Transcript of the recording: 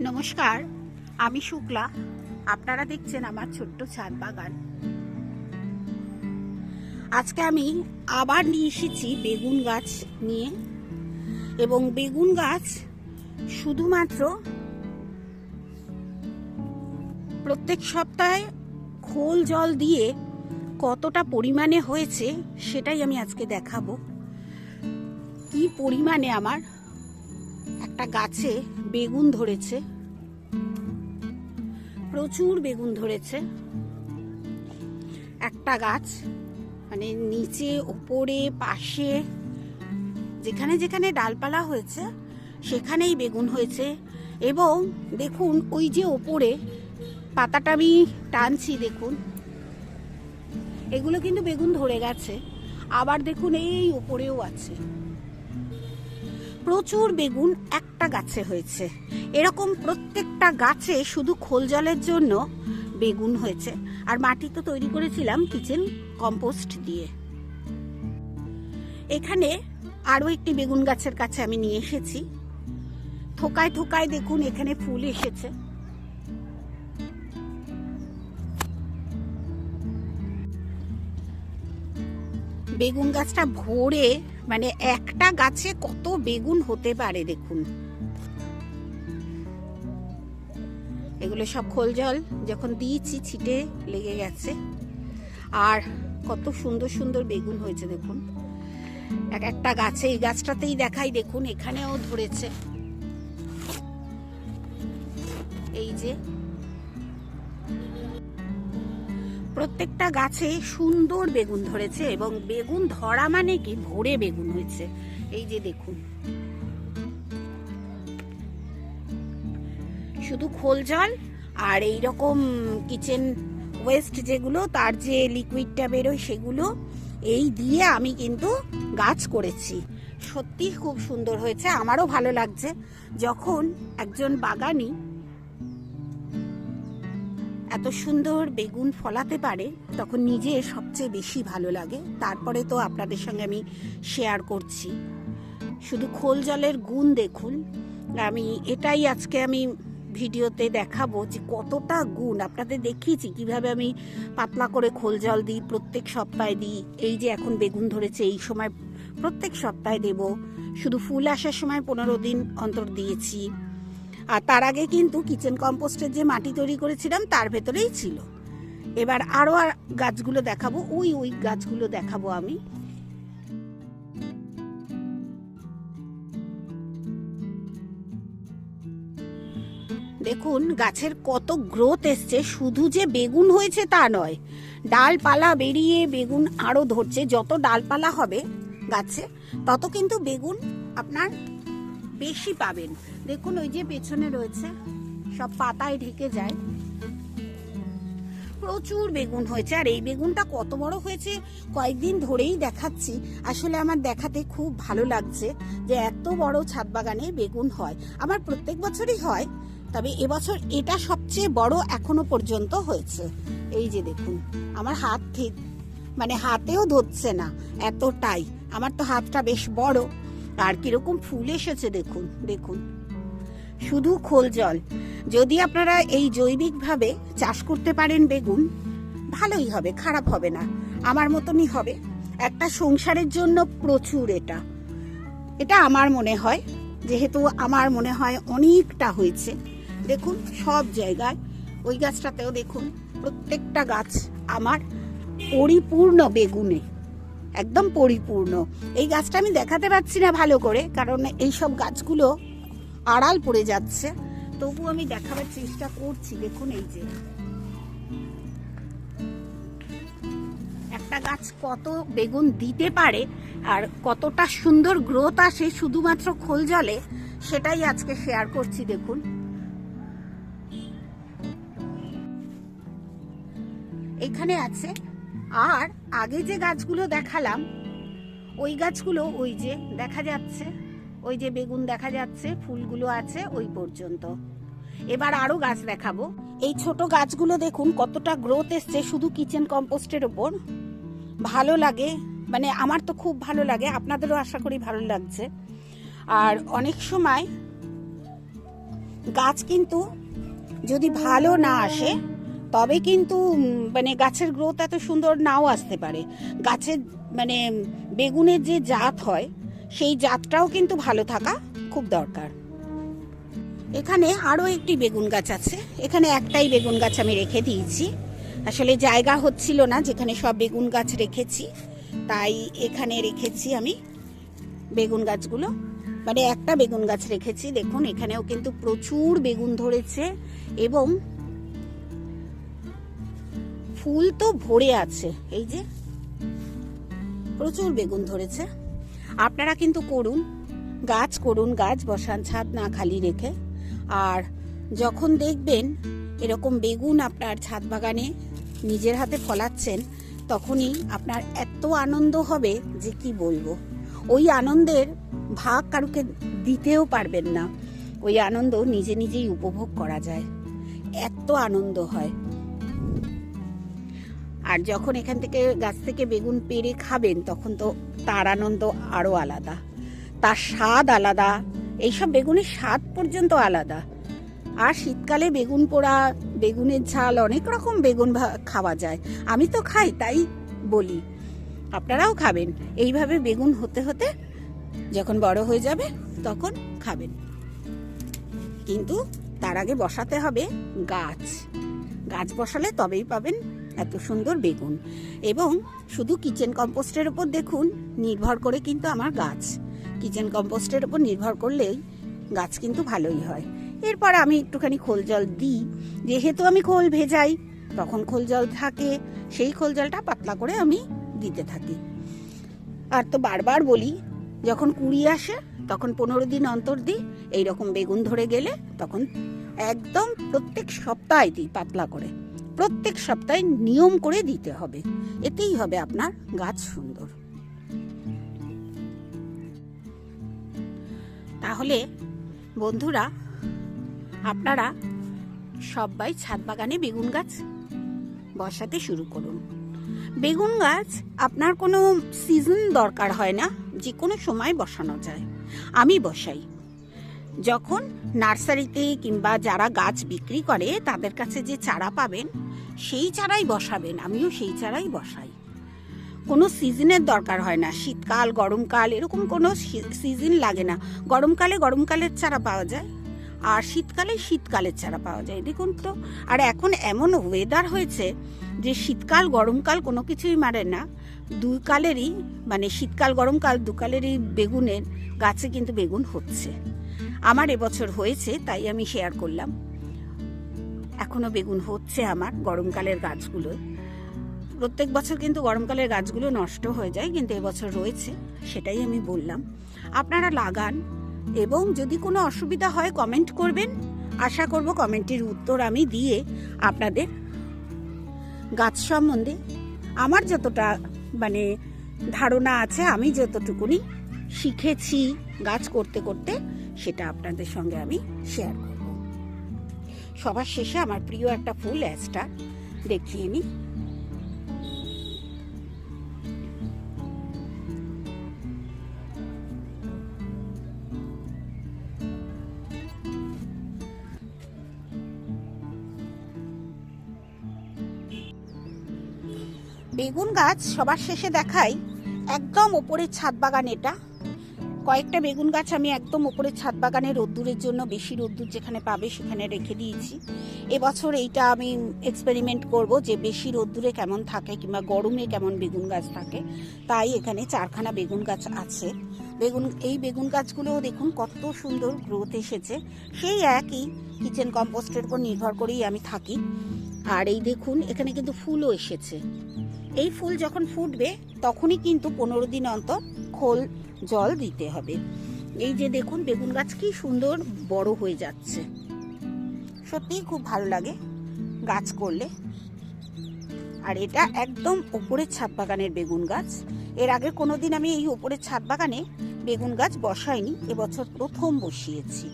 নমস্কার, আমি শুক্লা। আপনারা দেখছেন আমার ছোট্ট ছাদ বাগান। আজকে আমি আবার নিয়ে এসেছি বেগুন গাছ নিয়ে। এবং বেগুন গাছ শুধুমাত্র প্রত্যেক সপ্তাহে খোল জল দিয়ে কতটা পরিমাণে হয়েছে সেটাই আমি আজকে দেখাবো। কি পরিমাণে আমার একটা গাছে বেগুন ধরেছে। প্রচুর বেগুন ধরেছে। একটা গাছ মানে নিচে, ওপরে, পাশে, যেখানে যেখানে ডালপালা হয়েছে, সেখানেই বেগুন হয়েছে। এবং দেখুন, ওই যে ওপরে পাতাটা আমি টানছি, দেখুন। এগুলো কিন্তু বেগুন ধরে গেছে। আবার দেখুন, এই ওপরেও আছে। প্রচুর বেগুন একটা গাছে হয়েছে। এরকম প্রত্যেকটা গাছে শুধু খোল জলের জন্য বেগুন হয়েছে। আর মাটি তো তৈরি করেছিলাম কিচেন কম্পোস্ট দিয়ে। এখানে আরও একটি বেগুন গাছের কাছে আমি নিয়ে এসেছি। থোকায় থোকায় দেখুন এখানে ফুল এসেছে। বেগুন গাছটা ভরে মানে একটা গাছে কত বেগুন হতে পারে দেখুন। এগুলো সব খোল জল, যখন দিয়েছি ছিটে লেগে গেছে। আর কত সুন্দর সুন্দর বেগুন হয়েছে দেখুন। এক একটা গাছে, এই গাছটাতেই দেখাই দেখুন, এখানেও ধরেছে। এই যে প্রত্যেকটা গাছে সুন্দর বেগুন ধরেছে এবং বেগুন ধরা মানে কি? ভরে বেগুন হয়েছে। এই যে দেখুন। শুধু খোল জল আর এই রকম কিচেন ওয়েস্ট যেগুলো, তার যে লিকুইডটা বেরোয় সেগুলো এই দিয়ে আমি কিন্তু গাছ করেছি। সত্যি খুব সুন্দর হয়েছে। আমারও ভালো লাগছে। যখন একজন বাগানি এত সুন্দর বেগুন ফলাতে পারে, তখন নিজে সবচেয়ে বেশি ভালো লাগে। তারপরে তো আপনাদের সঙ্গে আমি শেয়ার করছি। শুধু খোল জলের গুণ দেখুন। আমি এটাই আজকে আমি ভিডিওতে দেখাবো যে কতটা গুণ। আপনাদের দেখিয়েছি কীভাবে আমি পাতলা করে খোল জল দিই, প্রত্যেক সপ্তাহে দিই। এই যে এখন বেগুন ধরেছে, এই সময় প্রত্যেক সপ্তাহে দেব। শুধু ফুল আসার সময় পনেরো দিন অন্তর দিয়েছি। আর তার আগে কিন্তু কিচেন কম্পোস্টের যে মাটি তৈরি করেছিলাম, তার ভেতরেই ছিল। এবার আরও আর গাছগুলো দেখাবো, ওই ওই গাছগুলো দেখাবো আমি। দেখুন, গাছের কত গ্রোথ এসছে, শুধু যে বেগুন হয়েছে তা নয়, ডালপালা বেরিয়ে বেগুন আরও ধরছে, যত ডালপালা হবে গাছে, তত কিন্তু বেগুন আপনার বেশি পাবেন। দেখুন, ওই যে পেছনে রয়েছে। সব পাতায় ঢেকে যায়। প্রচুর বেগুন হয়েছে। আর এই বেগুনটা কত বড় হয়েছে, কয়েকদিন ধরেই দেখাচ্ছি। আসলে আমার দেখাতে খুব ভালো লাগছে যে এত বড় ছাদ বাগানে বেগুন হয়। আমার প্রত্যেক বছরই হয়, তবে এবছর এটা সবচেয়ে বড় এখনও পর্যন্ত হয়েছে। এই যে দেখুন, আমার হাত ঠিক মানে হাতেও ধরছে না এতটাই। আমার তো হাতটা বেশ বড়। আর কীরকম ফুল এসেছে দেখুন দেখুন। শুধু খোল জল। যদি আপনারা এই জৈবিকভাবে চাষ করতে পারেন বেগুন, ভালোই হবে, খারাপ হবে না। আমার মতনই হবে। একটা সংসারের জন্য প্রচুর এটা। এটা আমার মনে হয়, যেহেতু আমার মনে হয় অনেকটা হয়েছে। দেখুন, সব জায়গায়, ওই গাছটাতেও দেখুন, প্রত্যেকটা গাছ আমার পরিপূর্ণ বেগুনে, একদম পরিপূর্ণ। এই গাছটা আমি দেখাতে পারছি না ভালো করে, কারণ এই সব গাছগুলো আড়াল পড়ে যাচ্ছে। তবু আমি দেখাবার চেষ্টা করছি, দেখুন এই যে। একটা গাছ কত বেগুন দিতে পারে আর কতটা সুন্দর গ্রোথ আসে শুধুমাত্র খোল জলে, সেটাই আজকে শেয়ার করছি, দেখুন। এখানে আছে, আর আগে যে গাছগুলো দেখালাম, ওই গাছগুলো ওই যে দেখা যাচ্ছে। ওই যে বেগুন দেখা যাচ্ছে, ফুলগুলো আছে ওই পর্যন্ত। এবার আরও গাছ দেখাবো। এই ছোট গাছগুলো দেখুন কতটা গ্রোথ এসছে শুধু কিচেন কম্পোস্টের ওপর। ভালো লাগে মানে আমার তো খুব ভালো লাগে, আপনাদেরও আশা করি ভালো লাগছে। আর অনেক সময় গাছ কিন্তু যদি ভালো না আসে, তবে কিন্তু মানে গাছের গ্রোথ এত সুন্দর নাও আসতে পারে। গাছের মানে বেগুনের যে জাত হয় সেই জাতটাও কিন্তু ভালো থাকা খুব দরকার। এখানে আরও একটি বেগুন গাছ আছে। এখানে একটাই বেগুন গাছ আমি রেখে দিয়েছি। আসলে জায়গা হচ্ছিল না যেখানে সব বেগুন গাছ রেখেছি। তাই এখানে রেখেছি আমি বেগুন গাছগুলো। মানে একটা বেগুন গাছ রেখেছি। দেখুন, এখানেও কিন্তু প্রচুর বেগুন ধরেছে এবং ফুল তো ভরে আছে। এই যে প্রচুর বেগুন ধরেছে। আপনারা কিন্তু করুন, গাছ করুন, গাছ বসান, ছাদ না খালি রেখে। আর যখন দেখবেন এরকম বেগুন আপনার ছাদ বাগানে নিজের হাতে ফলাচ্ছেন, তখনই আপনার এত আনন্দ হবে যে কি বলব। ওই আনন্দের ভাগ কারুকে দিতেও পারবেন না। ওই আনন্দ নিজে নিজেই উপভোগ করা যায়। এত আনন্দ হয়। আর যখন এখান থেকে গাছ থেকে বেগুন পেড়ে খাবেন, তখন তো তার আনন্দ আরও আলাদা। তার স্বাদ আলাদা। এইসব বেগুনের স্বাদ পর্যন্ত আলাদা। আর শীতকালে বেগুন পোড়া, বেগুনের ঝাল, অনেক রকম বেগুন খাওয়া যায়। আমি তো খাই, তাই বলি। আপনারাও খাবেন। এইভাবে বেগুন হতে হতে যখন বড় হয়ে যাবে, তখন খাবেন। কিন্তু তার আগে বসাতে হবে গাছ। গাছ বসালে তবেই পাবেন এত সুন্দর বেগুন। এবং শুধু কিচেন কম্পোস্টের ওপর দেখুন, নির্ভর করে কিন্তু আমার গাছ। কিচেন কম্পোস্টের ওপর নির্ভর করলেই গাছ কিন্তু ভালোই হয়। এরপর আমি একটুখানি খোল জল দিই। যেহেতু আমি খোল ভেজাই, তখন খোল জল থাকে, সেই খোল জলটা পাতলা করে আমি দিতে থাকি। আর তো বারবার বলি, যখন কুড়ি আসে, তখন পনেরো দিন অন্তর দিই, এইরকম বেগুন ধরে গেলে তখন একদম প্রত্যেক সপ্তাহে দিই পাতলা করে। প্রত্যেক সপ্তাহে নিয়ম করে দিতে হবে। এতেই হবে আপনার গাছ সুন্দর। তাহলে বন্ধুরা, আপনারা সবাই ছাদ বাগানে বেগুন গাছ বসাতে শুরু করুন। বেগুন গাছ আপনার কোনো সিজন দরকার হয় না যে কোনো সময় বসানো যায়। আমি বসাই। যখন নার্সারিতে কিংবা যারা গাছ বিক্রি করে, তাদের কাছে যে চারা পাবেন সেই চারাই বসাবেন, আমিও সেই চারাই বসাই। কোনো সিজনের দরকার হয় না, শীতকাল, গরমকাল, এরকম কোনো সিজন লাগে না। গরমকালে গরমকালের চারা পাওয়া যায়, আর শীতকালে শীতকালের চারা পাওয়া যায়। দেখুন তো, আর এখন এমন ওয়েদার হয়েছে যে শীতকাল, গরমকাল কোনো কিছুই মারে না। দুই কালেরই মানে শীতকাল, গরমকাল দুকালেরই বেগুনের গাছে কিন্তু বেগুন হচ্ছে। আমার এবছর হয়েছে, তাই আমি শেয়ার করলাম। এখনও বেগুন হচ্ছে আমার গরমকালের গাছগুলো। প্রত্যেক বছর কিন্তু গরমকালের গাছগুলো নষ্ট হয়ে যায়, কিন্তু এবছর রয়েছে, সেটাই আমি বললাম। আপনারা লাগান, এবং যদি কোনো অসুবিধা হয় কমেন্ট করবেন। আশা করব কমেন্টের উত্তর আমি দিয়ে আপনাদের গাছ সম্বন্ধে আমার যতটা মানে ধারণা আছে, আমি যতটুকুনি শিখেছি গাছ করতে করতে, সেটা আপনাদের সঙ্গে আমি শেয়ার করব। সবার শেষে আমার প্রিয় একটা ফুল অ্যাস্টার দেখিয়ে নিই বেগুন গাছ সবার শেষে দেখাই একদম ওপরের ছাদ বাগান এটা। কয়েকটা বেগুন গাছ আমি একদম ওপরের ছাদ বাগানে রোদ্দুরের জন্য বেশি রোদ্দুর যেখানে পাবে সেখানে রেখে দিয়েছি। এবছর এইটা আমি এক্সপেরিমেন্ট করব যে বেশি রোদ্দুরে কেমন থাকে কিংবা গরমে কেমন বেগুন গাছ থাকে। তাই এখানে চারখানা বেগুন গাছ আছে। বেগুন, এই বেগুন গাছগুলোও দেখুন কত সুন্দর গ্রোথ এসেছে। সেই একই কিচেন কম্পোস্টের উপর নির্ভর করেই আমি থাকি। আর এই দেখুন, এখানে কিন্তু ফুলও এসেছে। এই ফুল যখন ফুটবে, তখনই কিন্তু পনেরো দিন অন্তর খোল, জল দিতে হবে। এই যে দেখুন, বেগুন গাছ কি সুন্দর বড় হয়ে যাচ্ছে। সত্যিই খুব ভালো লাগে গাছ করলে। আর এটা একদম ওপরের ছাদ বাগানের বেগুন গাছ। এর আগে কোনোদিন আমি এই ওপরের ছাদ বাগানে বেগুন গাছ বসাইনি, এবছর প্রথম বসিয়েছি।